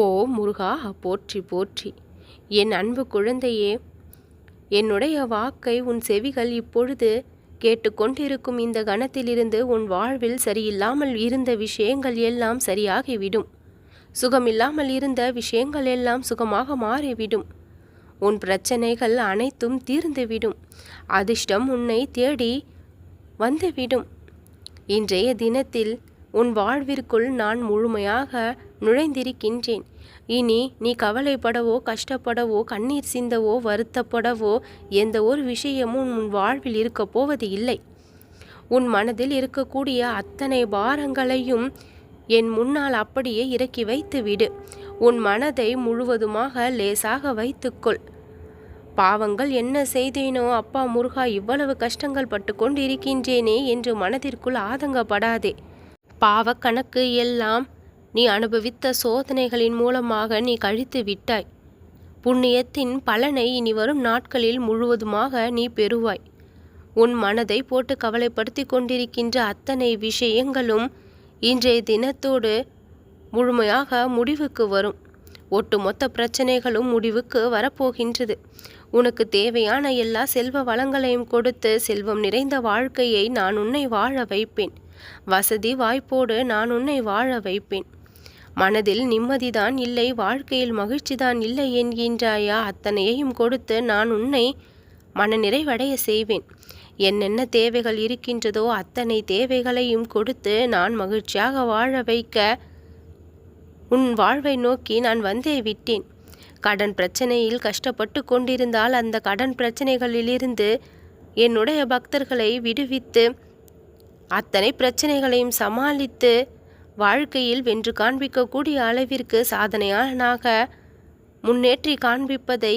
ஓ முருகா போற்றி போற்றி. என் அன்பு குழந்தையே என்னுடைய வாக்கை உன் செவிகள் இப்பொழுது கேட்டுக்கொண்டிருக்கும் இந்த கணத்திலிருந்து உன் வாழ்வில் சரியில்லாமல் இருந்த விஷயங்கள் எல்லாம் சரியாகிவிடும். சுகமில்லாமல் இருந்த விஷயங்கள் எல்லாம் சுகமாக மாறிவிடும். உன் பிரச்சனைகள் அனைத்தும் தீர்ந்துவிடும். அதிர்ஷ்டம் உன்னை தேடி வந்துவிடும். இன்றைய தினத்தில் உன் வாழ்விற்குள் நான் முழுமையாக நுழைந்திருக்கின்றேன். இனி நீ கவலைப்படவோ கஷ்டப்படவோ கண்ணீர் சிந்தவோ வருத்தப்படவோ எந்த ஒரு விஷயமும் உன் வாழ்வில் இருக்கப் போவது இல்லை. உன் மனதில் இருக்கக்கூடிய அத்தனை பாரங்களையும் என் முன்னால் அப்படியே இறக்கி வைத்து விடு. உன் மனதை முழுவதுமாக லேசாக வைத்துக்கொள். பாவங்கள் என்ன செய்தேனோ அப்பா முருகா இவ்வளவு கஷ்டங்கள் பட்டு கொண்டிருக்கின்றேனே என்று மனதிற்குள் ஆதங்கப்படாதே. பாவ கணக்கு எல்லாம் நீ அனுபவித்த சோதனைகளின் மூலமாக நீ கழித்து விட்டாய். புண்ணியத்தின் பலனை இனி வரும் நாட்களில் முழுவதுமாக நீ பெறுவாய். உன் மனதை போட்டு கவலைப்படுத்தி கொண்டிருக்கின்ற அத்தனை விஷயங்களும் இன்றைய தினத்தோடு முழுமையாக முடிவுக்கு வரும். ஒட்டுமொத்த பிரச்சனைகளும் முடிவுக்கு வரப்போகின்றது. உனக்கு தேவையான எல்லா செல்வ வளங்களையும் கொடுத்து செல்வம் நிறைந்த வாழ்க்கையை நான் உன்னை வாழ வைப்பேன். வசதி வாய்ப்போடு நான் உன்னை வாழ வைப்பேன். மனதில் நிம்மதிதான் இல்லை வாழ்க்கையில் மகிழ்ச்சிதான் இல்லை என்கின்றாயா? அத்தனையையும் கொடுத்து நான் உன்னை மனநிறைவடைய செய்வேன். என்னென்ன தேவைகள் இருக்கின்றதோ அத்தனை தேவைகளையும் கொடுத்து நான் மகிழ்ச்சியாக வாழ வைக்க உன் வாழ்வை நோக்கி நான் வந்தே விட்டேன். கடன் பிரச்சனையில் கஷ்டப்பட்டு கொண்டிருந்தால் அந்த கடன் பிரச்சனைகளிலிருந்து என்னுடைய பக்தர்களை விடுவித்து அத்தனை பிரச்சனைகளையும் சமாளித்து வாழ்க்கையில் வென்று காண்பிக்கக்கூடிய அளவிற்கு சாதனையாளனாக முன்னேற்றி காண்பிப்பதை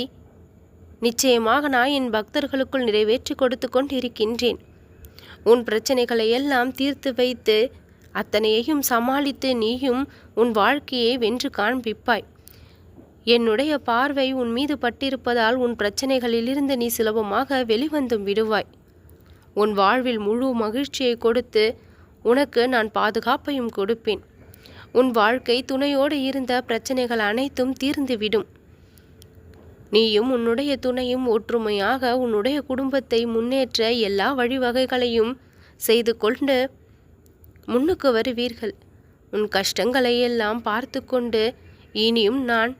நிச்சயமாக நான் என் பக்தர்களுக்குள் நிறைவேற்றி கொடுத்து கொண்டிருக்கின்றேன். உன் பிரச்சனைகளை எல்லாம் தீர்த்து வைத்து அத்தனையையும் சமாளித்து நீயும் உன் வாழ்க்கையை வென்று காண்பிப்பாய். என்னுடைய பார்வை உன் மீது பட்டிருப்பதால் உன் பிரச்சனைகளிலிருந்து நீ சுலபமாக வெளிவந்தும் விடுவாய். உன் வாழ்வில் முழு மகிழ்ச்சியை கொடுத்து உனக்கு நான் பாதுகாப்பையும் கொடுப்பேன். உன் வாழ்க்கை துணையோடு இருந்த பிரச்சனைகள் அனைத்தும் தீர்ந்துவிடும். நீயும் உன்னுடைய துணையும் ஒற்றுமையாக உன்னுடைய குடும்பத்தை முன்னேற்ற எல்லா வழிவகைகளையும் செய்து கொண்டு முன்னுக்கு வருவீர்கள். உன் கஷ்டங்களை எல்லாம் பார்த்து கொண்டு இனியும் நான்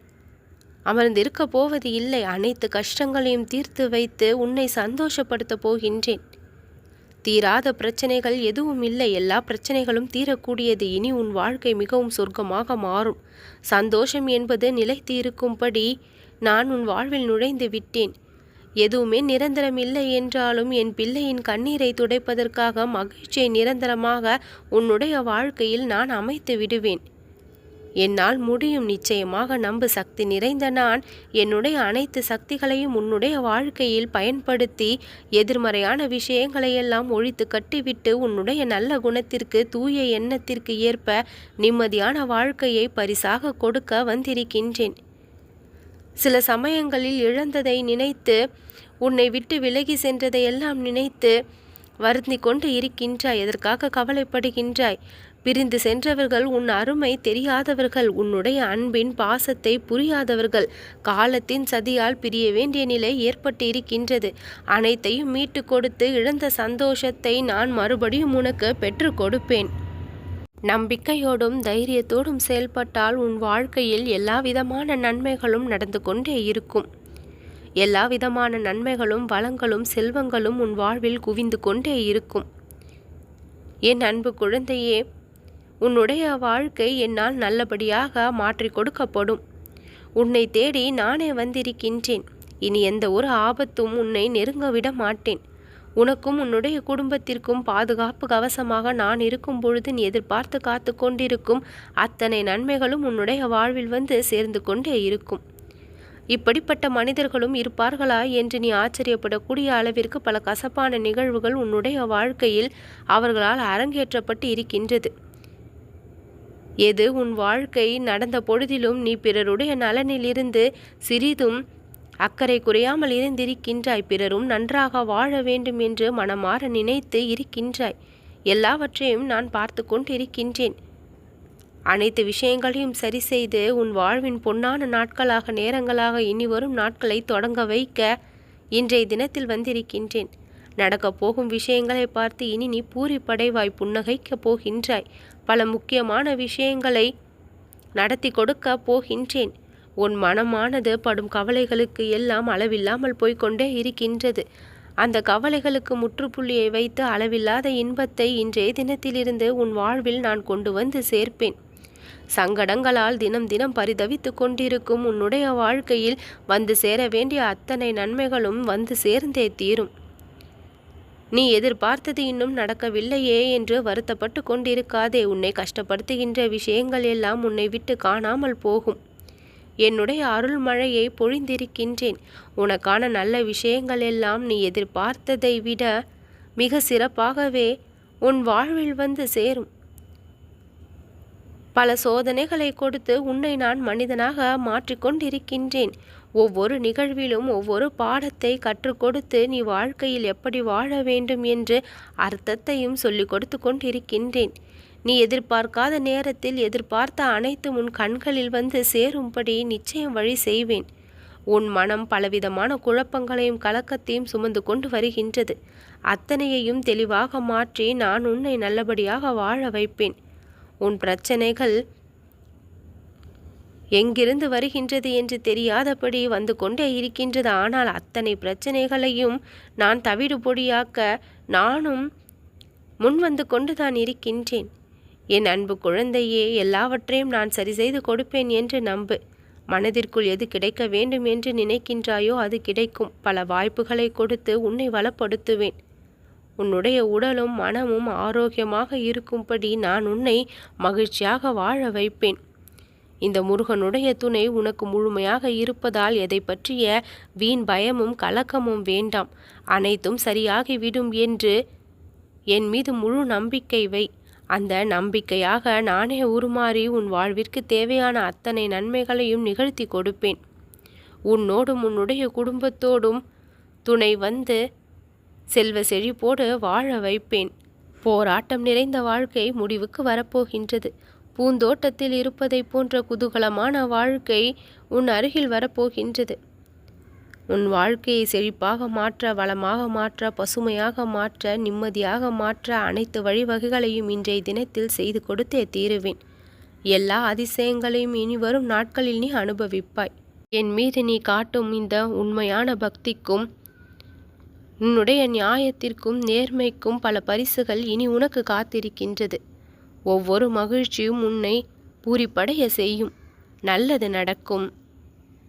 அமர்ந்திருக்க போவது இல்லை. அனைத்து கஷ்டங்களையும் தீர்த்து வைத்து உன்னை சந்தோஷப்படுத்தப் போகின்றேன். தீராத பிரச்சனைகள் எதுவும் இல்லை. எல்லா பிரச்சனைகளும் தீரக்கூடியது. இனி உன் வாழ்க்கை மிகவும் சொர்க்கமாக மாறும். சந்தோஷம் என்பது நிலைத்து இருக்கும்படி நான் உன் வாழ்வில் நுழைந்து விட்டேன். எதுவுமே நிரந்தரம் இல்லை என்றாலும் என் பிள்ளையின் கண்ணீரை துடைப்பதற்காக மகிழ்ச்சியை நிரந்தரமாக உன்னுடைய வாழ்க்கையில் நான் அமைத்து விடுவேன். என்னால் முடியும் நிச்சயமாக நம்பு சக்தி நிறைந்த நான். என்னுடைய அனைத்து சக்திகளையும் உன்னுடைய வாழ்க்கையில் பயன்படுத்தி எதிர்மறையான விஷயங்களையெல்லாம் ஒழித்து கட்டிவிட்டு உன்னுடைய நல்ல குணத்திற்கு தூய எண்ணத்திற்கு ஏற்ப நிம்மதியான வாழ்க்கையை பரிசாக கொடுக்க வந்திருக்கின்றேன். சில சமயங்களில் இழந்ததை நினைத்து உன்னை விட்டு விலகி சென்றதையெல்லாம் நினைத்து வருந்தி கொண்டு இருக்கின்றாய். எதற்காக கவலைப்படுகின்றாய்? பிரிந்து சென்றவர்கள் உன் அருமை தெரியாதவர்கள் உன்னுடைய அன்பின் பாசத்தை புரியாதவர்கள். காலத்தின் சதியால் பிரிய வேண்டிய நிலை ஏற்பட்டு இருக்கின்றது அனைத்தையும் மீட்டு கொடுத்து இழந்த சந்தோஷத்தை நான் மறுபடியும் உனக்கு பெற்று கொடுப்பேன். நம்பிக்கையோடும் தைரியத்தோடும் செயல்பட்டால் உன் வாழ்க்கையில் எல்லா விதமான நன்மைகளும் நடந்து கொண்டே இருக்கும். எல்லா விதமான நன்மைகளும் வளங்களும் செல்வங்களும் உன் வாழ்வில் குவிந்து கொண்டே இருக்கும். என் அன்பு குழந்தையே உன்னுடைய வாழ்க்கை என்னால் நல்லபடியாக மாற்றி கொடுக்கப்படும். உன்னை தேடி நானே வந்திருக்கின்றேன். இனி எந்த ஒரு ஆபத்தும் உன்னை நெருங்க விட மாட்டேன். உனக்கும் உன்னுடைய குடும்பத்திற்கும் பாதுகாப்பு கவசமாக நான் இருக்கும் பொழுது நீ எதிர்பார்த்து காத்து கொண்டிருக்கும் அத்தனை நன்மைகளும் உன்னுடைய வாழ்வில் வந்து சேர்ந்து கொண்டே இருக்கும். இப்படிப்பட்ட மனிதர்களும் இருப்பார்களா என்று நீ ஆச்சரியப்படக்கூடிய அளவிற்கு பல கசப்பான நிகழ்வுகள் உன்னுடைய வாழ்க்கையில் அவர்களால் அரங்கேற்றப்பட்டு இருக்கின்றது. எது உன் வாழ்க்கை நடந்த பொழுதிலும் நீ பிறருடைய நலனிலிருந்து சிறிதும் அக்கறை குறையாமல் இருந்திருக்கின்றாய். பிறரும் நன்றாக வாழ வேண்டும் என்று மனமாற நினைத்து இருக்கின்றாய். எல்லாவற்றையும் நான் பார்த்து கொண்டிருக்கின்றேன். அனைத்து விஷயங்களையும் சரி செய்து உன் வாழ்வின் பொன்னான நாட்களாக நேரங்களாக இனி வரும் நாட்களை தொடங்க வைக்க இன்றைய தினத்தில் வந்திருக்கின்றேன். நடக்கப் போகும் விஷயங்களை பார்த்து இனி நீ பூரிப்படைவாய் புன்னகைக்கப் போகின்றாய். பல முக்கியமான விஷயங்களை நடத்தி கொடுக்க போகின்றேன். உன் மனமானது படும் கவலைகளுக்கு எல்லாம் அளவில்லாமல் போய்க்கொண்டே இருக்கின்றது. அந்த கவலைகளுக்கு முற்றுப்புள்ளியை வைத்து அளவில்லாத இன்பத்தை இன்றைய தினத்திலிருந்து உன் வாழ்வில் நான் கொண்டு வந்து சேர்ப்பேன். சங்கடங்களால் தினம் தினம் பரிதவித்து கொண்டிருக்கும் உன்னுடைய வாழ்க்கையில் வந்து சேர வேண்டிய அத்தனை நன்மைகளும் வந்து சேர்ந்தே தீரும். நீ எதிர்பார்த்தது இன்னும் நடக்கவில்லையே என்று வருத்தப்பட்டு கொண்டிருக்காதே. உன்னை கஷ்டப்படுத்துகின்ற விஷயங்கள் எல்லாம் உன்னை விட்டு காணாமல் போகும். என்னுடைய அருள் மழையை பொழிந்திருக்கின்றேன். உனக்கான நல்ல விஷயங்கள் எல்லாம் நீ எதிர்பார்த்ததை விட மிக சிறப்பாகவே உன் வாழ்வில் வந்து சேரும். பல சோதனைகளை கொடுத்து உன்னை நான் மனிதனாக மாற்றிக்கொண்டிருக்கின்றேன். ஒவ்வொரு நிகழ்விலும் ஒவ்வொரு பாடத்தை கற்றுக் கொடுத்து நீ வாழ்க்கையில் எப்படி வாழ வேண்டும் என்று அர்த்தத்தையும் சொல்லிக் கொடுத்து கொண்டிருக்கின்றேன். நீ எதிர்பார்க்காத நேரத்தில் எதிர்பார்த்த அனைத்து உன் கண்களில் வந்து சேரும்படி நிச்சயம் வழி செய்வேன். உன் மனம் பலவிதமான குழப்பங்களையும் கலக்கத்தையும் சுமந்து கொண்டு வருகின்றது. அத்தனையையும் தெளிவாக மாற்றி நான் உன்னை நல்லபடியாக வாழ வைப்பேன். உன் பிரச்சனைகள் எங்கிருந்து வருகின்றது என்று தெரியாதபடி வந்து கொண்டே இருக்கின்றது. ஆனால் அத்தனை பிரச்சனைகளையும் நான் தவிடு பொடியாக்க நானும் முன் வந்து கொண்டுதான் இருக்கின்றேன். என் அன்பு குழந்தையே எல்லாவற்றையும் நான் சரி செய்து கொடுப்பேன் என்று நம்பு. மனதிற்குள் எது கிடைக்க வேண்டும் என்று நினைக்கின்றாயோ அது கிடைக்கும். பல வாய்ப்புகளை கொடுத்து உன்னை வளப்படுத்துவேன். உன்னுடைய உடலும் மனமும் ஆரோக்கியமாக இருக்கும்படி நான் உன்னை மகிழ்ச்சியாக வாழ வைப்பேன். இந்த முருகனுடைய துணை உனக்கு முழுமையாக இருப்பதால் எதை பற்றிய வீண் பயமும் கலக்கமும் வேண்டாம். அனைத்தும் சரியாகிவிடும் என்று என் மீது முழு நம்பிக்கை வை. அந்த நம்பிக்கையாக நானே உருமாறி உன் வாழ்விற்கு தேவையான அத்தனை நன்மைகளையும் நிகழ்த்தி கொடுப்பேன். உன்னோடும் உன்னுடைய குடும்பத்தோடும் துணை வந்து செல்வ செழிப்போடு வாழ வைப்பேன். போராட்டம் நிறைந்த வாழ்க்கை முடிவுக்கு வரப்போகின்றது. பூந்தோட்டத்தில் இருப்பதை போன்ற குதூகலமான வாழ்க்கை உன் அருகில் வரப்போகின்றது. உன் வாழ்க்கையை செழிப்பாக மாற்ற வளமாக மாற்ற பசுமையாக மாற்ற நிம்மதியாக மாற்ற அனைத்து வழிவகைகளையும் இன்றைய தினத்தில் செய்து கொடுத்தே தீருவேன். எல்லா அதிசயங்களையும் இனி வரும் நாட்களில் நீ அனுபவிப்பாய். என் மீது நீ காட்டும் இந்த உண்மையான பக்திக்கும் உன்னுடைய நியாயத்திற்கும் நேர்மைக்கும் பல பரிசுகள் இனி உனக்கு காத்திருக்கின்றது. ஒவ்வொரு மகிழ்ச்சியும் உன்னை பூரிப்படைய செய்யும். நல்லது நடக்கும்.